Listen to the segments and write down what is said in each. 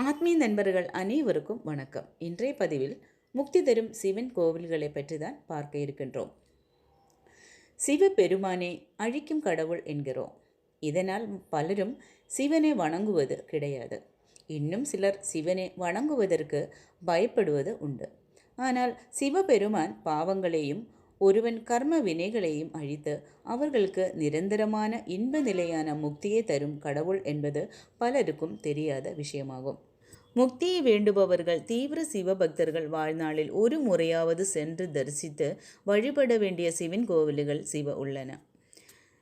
ஆத்மீய நண்பர்கள் அனைவருக்கும் வணக்கம். இன்றைய பதிவில் முக்தி தரும் சிவன் கோவில்களை பற்றி தான் பார்க்க இருக்கின்றோம். சிவபெருமானே அழிக்கும் கடவுள் என்கிறோம். இதனால் பலரும் சிவனை வணங்குவது கிடையாது. இன்னும் சிலர் சிவனை வணங்குவதற்கு பயப்படுவது உண்டு. ஆனால் சிவபெருமான் பாவங்களையும் ஒருவன் கர்ம வினைகளையும் அழித்து அவர்களுக்கு நிரந்தரமான இன்ப நிலையான முக்தியை தரும் கடவுள் என்பது பலருக்கும் தெரியாத விஷயமாகும். முக்தியை வேண்டுபவர்கள் தீவிர சிவபக்தர்கள் வாழ்நாளில் ஒரு முறையாவது சென்று தரிசித்து வழிபட வேண்டிய சிவன் கோவில்கள் சிவ உள்ளன.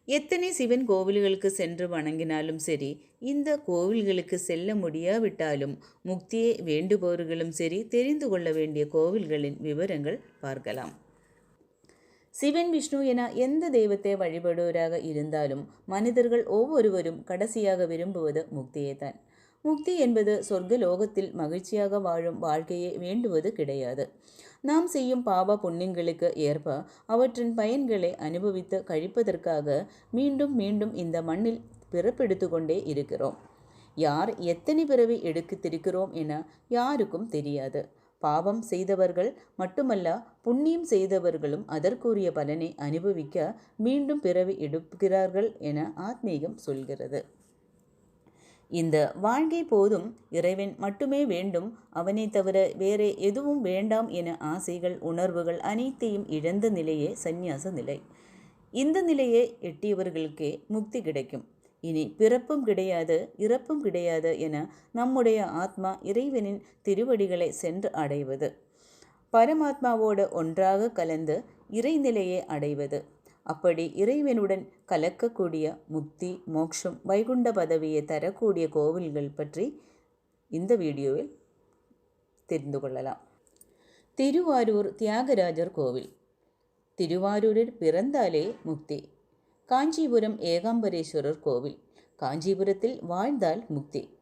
எத்தனை சிவன் கோவில்களுக்கு சென்று வணங்கினாலும் சரி இந்த கோவில்களுக்கு செல்ல முடியாவிட்டாலும் முக்தியை வேண்டுபவர்களும் சரி தெரிந்து கொள்ள வேண்டிய கோவில்களின் விவரங்கள் பார்க்கலாம். சிவன் விஷ்ணு என எந்த தெய்வத்தை வழிபடுவராக இருந்தாலும் மனிதர்கள் ஒவ்வொருவரும் கடைசியாக விரும்புவது முக்தியை தான் முக்தி என்பது சொர்க்க லோகத்தில் மகிழ்ச்சியாக வாழும் வாழ்க்கையை வேண்டுவது கிடையாது. நாம் செய்யும் பாவ புண்ணியங்களுக்கு ஏற்ப அவற்றின் பயன்களை அனுபவித்து கழிப்பதற்காக மீண்டும் மீண்டும் இந்த மண்ணில் பிறப்பெடுத்து கொண்டே இருக்கிறோம். யார் எத்தனை பிறவி எடுத்திருக்கிறோம் என யாருக்கும் தெரியாது. பாவம் செய்தவர்கள் மட்டுமல்ல புண்ணியம் செய்தவர்களும் அதற்குரிய பலனை அனுபவிக்க மீண்டும் பிறவி எடுக்கிறார்கள் என ஆத்மீகம் சொல்கிறது. இந்த வாழ்க்கை போதும் இறைவன் மட்டுமே வேண்டும் அவனை தவிர வேறே எதுவும் வேண்டாம் என ஆசைகள் உணர்வுகள் அனைத்தையும் இழந்த நிலையே சந்நியாச நிலை. இந்த நிலையை எட்டியவர்களுக்கே முக்தி கிடைக்கும். இனி பிறப்பும் கிடையாது இறப்பும் கிடையாது என நம்முடைய ஆத்மா இறைவனின் திருவடிகளை சென்று அடைவது. பரமாத்மாவோடு ஒன்றாக கலந்து இறைநிலையை அடைவது. அப்படி இறைவனுடன் கலக்கக்கூடிய முக்தி மோட்சம் வைகுண்ட பதவியை தரக்கூடிய கோவில்கள் பற்றி இந்த வீடியோவில் தெரிந்து கொள்ளலாம். திருவாரூர் தியாகராஜர் கோவில். திருவாரூரில் பிறந்தாலே முக்தி. காஞ்சிபுரம் ஏகாம்பரேஸ்வரர் கோவில். காஞ்சிபுரத்தில் வாழ்ந்தால் முக்தி.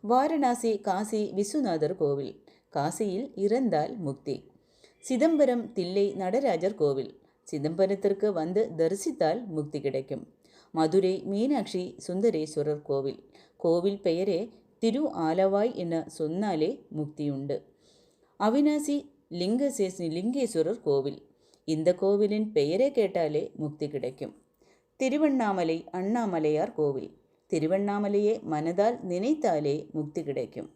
வாரணாசி காசி விஸ்வநாதர் கோவில். காசியில் இறந்தால் முக்தி. சிதம்பரம் தில்லை நடராஜர் கோவில். சிதம்பரத்திற்கு வந்து தரிசித்தால் முக்தி கிடைக்கும். மதுரை மீனாட்சி சுந்தரேஸ்வரர் கோவில். கோவில் பெயரே திரு ஆலவாய் என சொன்னாலே முக்தியுண்டு. அவினாசி லிங்கசேசி லிங்கேஸ்வரர் கோவில். இந்த கோவிலின் பெயரே கேட்டாலே முக்தி கிடைக்கும். திருவண்ணாமலை அண்ணாமலையார் கோவில். திருவண்ணாமலையே மனதால் நினைத்தாலே முக்தி கிடைக்கும்.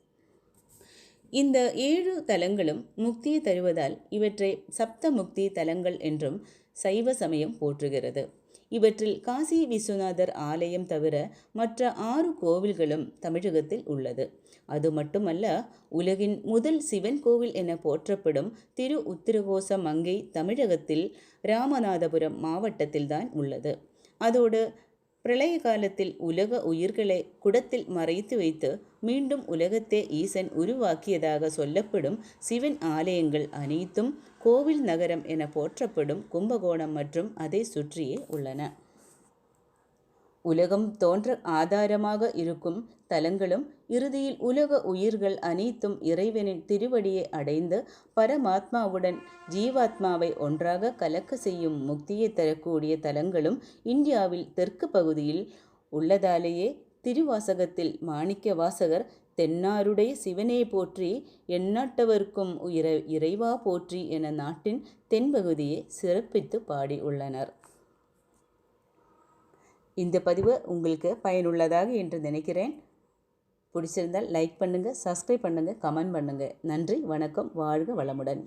இந்த ஏழு தலங்களும் முக்தியை தருவதால் இவற்றை சப்த முக்தி தலங்கள் என்றும் சைவ சமயம் போற்றுகிறது. இவற்றில் காசி விஸ்வநாதர் ஆலயம் தவிர மற்ற ஆறு கோவில்களும் தமிழகத்தில் உள்ளது. அது மட்டுமல்ல உலகின் முதல் சிவன் கோவில் என போற்றப்படும் திரு உத்திரகோச மங்கை தமிழகத்தில் ராமநாதபுரம் மாவட்டத்தில்தான் உள்ளது. அதோடு பிரளய காலத்தில் உலக உயிர்களை குடத்தில் மறைத்து வைத்து மீண்டும் உலகத்தை ஈசன் உருவாக்கியதாக சொல்லப்படும் சிவன் ஆலயங்கள் அனைத்தும் கோவில் நகரம் என போற்றப்படும் கும்பகோணம் மற்றும் அதை சுற்றியே உள்ளன. உலகம் தோன்ற ஆதாரமாக இருக்கும் தலங்களும் இறுதியில் உலக உயிர்கள் அனைத்தும் இறைவனின் திருவடியை அடைந்து பரமாத்மாவுடன் ஜீவாத்மாவை ஒன்றாக கலக்க செய்யும் முக்தியை தரக்கூடிய தலங்களும் இந்தியாவில் தெற்கு பகுதியில் உள்ளதாலேயே திருவாசகத்தில் மாணிக்க வாசகர் தென்னாருடைய சிவனே போற்றி எந்நாட்டவர்க்கும் இற இறைவா போற்றி என நாட்டின் தென்பகுதியை சிறப்பித்து பாடியுள்ளனர். இந்த பதிவு உங்களுக்கு பயனுள்ளதாக என்று நினைக்கிறேன். பிடிச்சிருந்தால் லைக் பண்ணுங்கள் சப்ஸ்கிரைப் பண்ணுங்கள் கமெண்ட் பண்ணுங்கள் நன்றி வணக்கம் வாழ்க வளமுடன்.